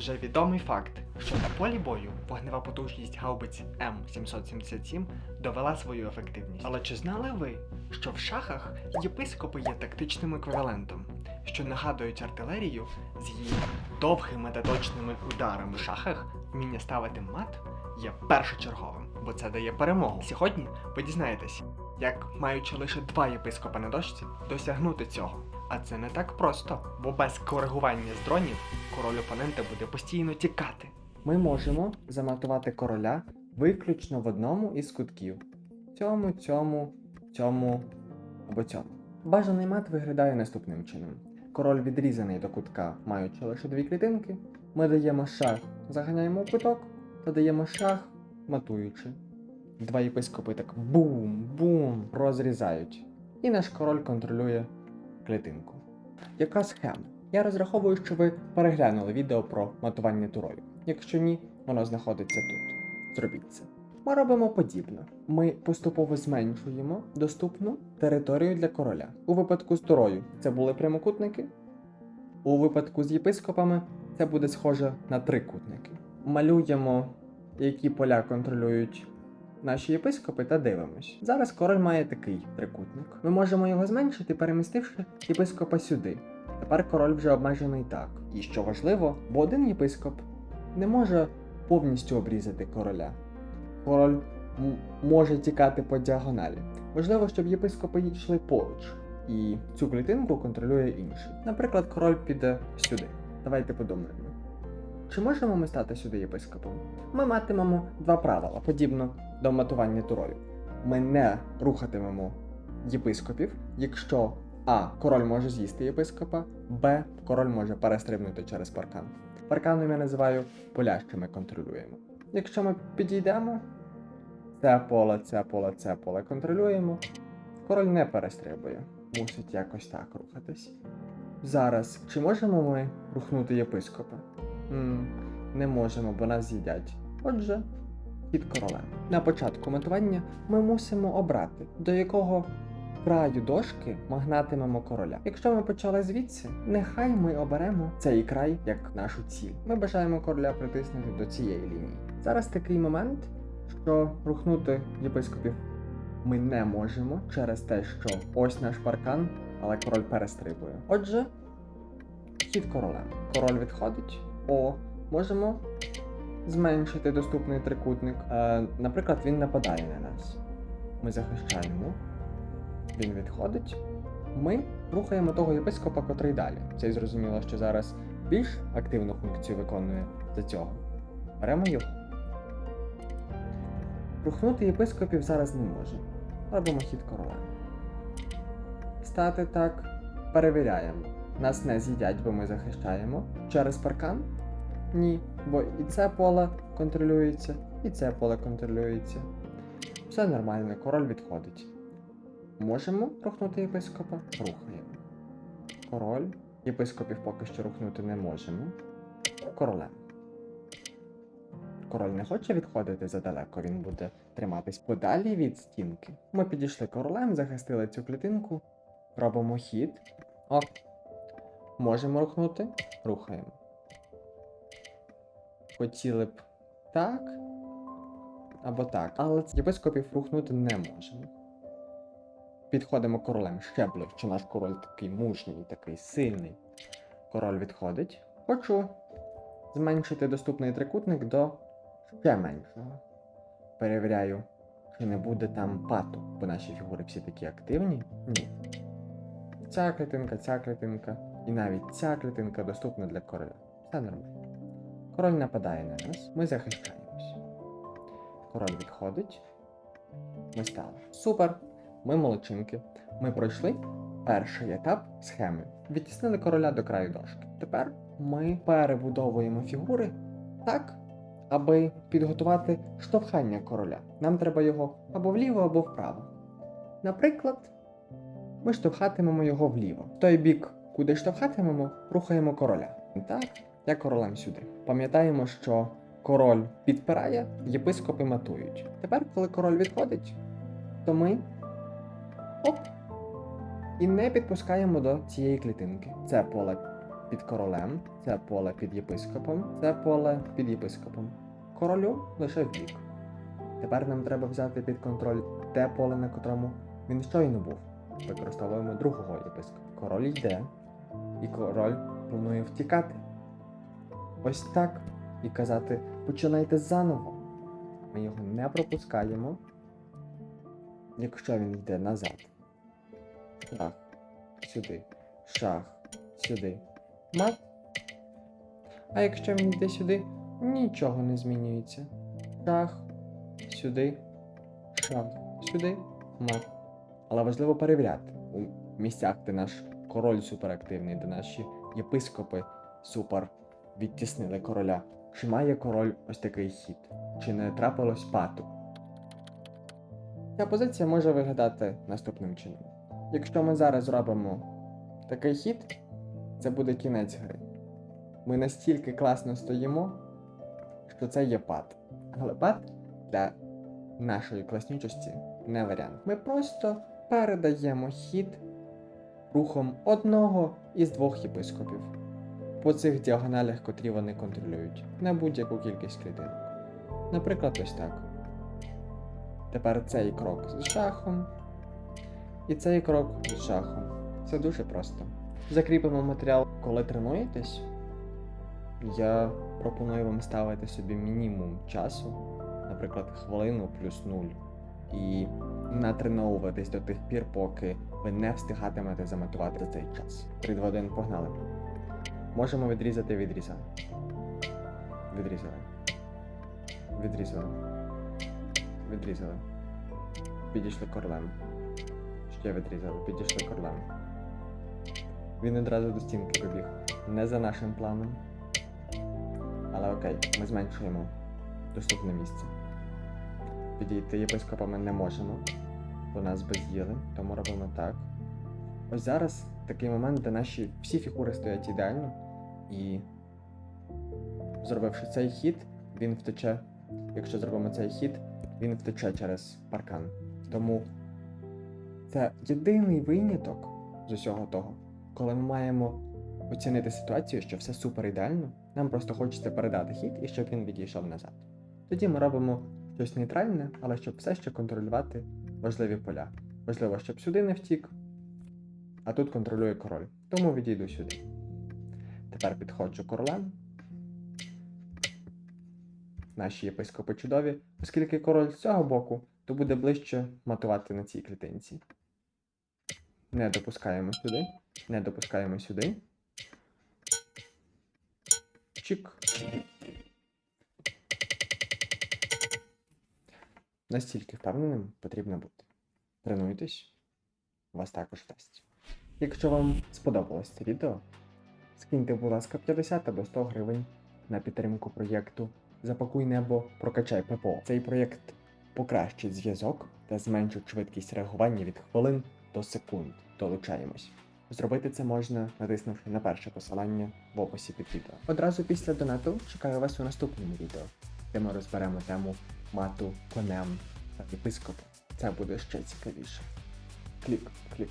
Вже відомий факт, що на полі бою вогнева потужність гаубиць М777 довела свою ефективність. Але чи знали ви, що в шахах єпископи є тактичним еквівалентом, що нагадують артилерію з її довгими та точними ударами в шахах вміння ставити мат є першочерговим, бо це дає перемогу. Сьогодні ви дізнаєтесь, як маючи лише два єпископа на дошці, досягнути цього. А це не так просто, бо без коригування з дронів король опонента буде постійно тікати. Ми можемо заматувати короля виключно в одному із кутків: цьому, цьому, цьому або цьому. Бажаний мат виглядає наступним чином: король відрізаний до кутка, маючи лише дві клітинки. Ми даємо шах, заганяємо в куток та даємо шах, матуючи. Два єпископи так бум-бум розрізають. І наш король контролює клітинку. Яка схема? Я розраховую, що ви переглянули відео про матування турою. Якщо ні, воно знаходиться тут. Зробіть це. Ми робимо подібно. Ми поступово зменшуємо доступну територію для короля. У випадку з турою це були прямокутники. У випадку з єпископами це буде схоже на трикутники. Малюємо, які поля контролюють наші єпископи та дивимось. Зараз король має такий трикутник. Ми можемо його зменшити, перемістивши єпископа сюди. Тепер король вже обмежений так. І що важливо, бо один єпископ не може повністю обрізати короля. Король може тікати по діагоналі. Важливо, щоб єпископи йшли поруч, і цю клітинку контролює інший. Наприклад, король піде сюди. Давайте подумаємо. Чи можемо ми стати сюди єпископом? Ми матимемо два правила, подібно до матування турою. Ми не рухатимемо єпископів, якщо А. Король може з'їсти єпископа, Б. Король може перестрибнути через паркан. Парканом я називаю поля, що ми контролюємо. Якщо ми підійдемо, це поле, це поле, це поле контролюємо. Король не перестрибує, мусить якось так рухатись. Зараз, чи можемо ми рухнути єпископа? м не можемо, бо нас з'їдять. Отже, під королем. На початку матування ми мусимо обрати, до якого краю дошки ми гнатимемо короля. Якщо ми почали звідси, нехай ми оберемо цей край як нашу ціль. Ми бажаємо короля притиснути до цієї лінії. Зараз такий момент, що рухнути єпископів ми не можемо через те, що ось наш паркан, але король перестрибує. Отже, хід королем. Король відходить. О, можемо зменшити доступний трикутник. Е, наприклад, він нападає на нас. Ми захищаємо. Він відходить. Ми рухаємо того єпископа, котрий далі. Це й зрозуміло, що зараз більш активну функцію виконує за цього. Беремо його. Рухнути єпископів зараз не може. Робимо хід короля. Стати так, перевіряємо. Нас не з'їдять, бо ми захищаємо. Через паркан? Ні, бо і це поле контролюється, і це поле контролюється. Все нормально, король відходить. Можемо рухнути єпископа? Рухаємо. Король. Єпископів поки що рухнути не можемо. Королем. Король не хоче відходити задалеко, він буде триматись подалі від стінки. Ми підійшли королем, захистили цю клітинку. Робимо хід. О. Можемо рухнути? Рухаємо. Хотіли б так. Або так. Але єпископів рухнути не можемо. Підходимо королем ще ближче. Наш король такий мужній, такий сильний. Король відходить. Хочу зменшити доступний трикутник до ще меншого. Перевіряю, чи не буде там пату, бо наші фігури всі такі активні. Ні. Ця клітинка, ця клітинка, і навіть ця клітинка доступна для короля. Все нормально. Король нападає на нас, ми захищаємось. Король відходить. Ми стали. Супер! Ми молодчинки. Ми пройшли перший етап схеми. Відтіснили короля до краю дошки. Тепер ми перебудовуємо фігури так, аби підготувати штовхання короля. Нам треба його або вліво, або вправо. Наприклад, ми штовхатимемо його вліво. В той бік, куди штовхатимемо, рухаємо короля. Так, я королем сюди. Пам'ятаємо, що король підпирає, єпископи матують. Тепер, коли король відходить, то ми оп, і не підпускаємо до цієї клітинки. Це поле під королем, це поле під єпископом, це поле під єпископом. Королю лише в. Тепер нам треба взяти під контроль те поле, на котрому він щойно був. Використовуємо другого єпископа. Король йде, і король планує втікати. Ось так. І казати, починайте заново. Ми його не пропускаємо, якщо він йде назад. Шах, сюди, шах, сюди. Мат. А якщо він йде сюди, нічого не змінюється. Шах, сюди, шах, сюди, мат. Але важливо перевіряти у місцях, де наш король суперактивний, де наші єпископи супер відтіснили короля. Чи має король ось такий хід? Чи не трапилось пату? Ця позиція може виглядати наступним чином. Якщо ми зараз зробимо такий хід, це буде кінець гри. Ми настільки класно стоїмо, що це є пад. Але пад для нашої класнючості не варіант. Ми просто передаємо хід рухом одного із двох єпископів по цих діагоналях, котрі вони контролюють, на будь-яку кількість клітинок. Наприклад, ось так. Тепер цей крок з шахом. І цей крок з шахом. Це дуже просто. Закріпимо матеріал, коли тренуєтесь. Я пропоную вам ставити собі мінімум часу, наприклад, хвилину плюс нуль, і натреновуватись до тих пір, поки ви не встигатимете замотувати за цей час. 3, 2, 1, погнали. Можемо відрізати, відрізали. Відрізали. Відрізали. Відрізали. Підійшли королем. Ще відрізали, підійшли королем. Він одразу до стінки побіг. Не за нашим планом. Але окей, ми зменшуємо доступне місце. Підійти єпископами не можемо, бо нас би з'їли, тому робимо так. Ось зараз такий момент, де наші всі фігури стоять ідеально, і зробивши цей хід, він втече. Якщо зробимо цей хід, він втече через паркан. Тому це єдиний виняток з усього того, коли ми маємо оцінити ситуацію, що все супер ідеально, нам просто хочеться передати хід і щоб він відійшов назад. Тоді ми робимо щось нейтральне, але щоб все ще контролювати важливі поля. Важливо, щоб сюди не втік, а тут контролює король. Тому відійду сюди. Тепер підходжу королем. Наші єпископи чудові, оскільки король з цього боку, то буде ближче матувати на цій клітинці. Не допускаємо сюди. Не допускаємо сюди. Чик. Настільки впевненим потрібно бути. Тренуйтесь, у вас також вдасться. Якщо вам сподобалось це відео, скиньте, будь ласка, 50 або 100 гривень на підтримку проєкту Запакуй небо, прокачай ППО. Цей проєкт покращить зв'язок та зменшить швидкість реагування від хвилин до секунд. Долучаємось. Зробити це можна, натиснувши на перше посилання в описі під відео. Одразу після донату чекаю вас у наступному відео, де ми розберемо тему мату, конем та єпископу. Це буде ще цікавіше. Клік, клік.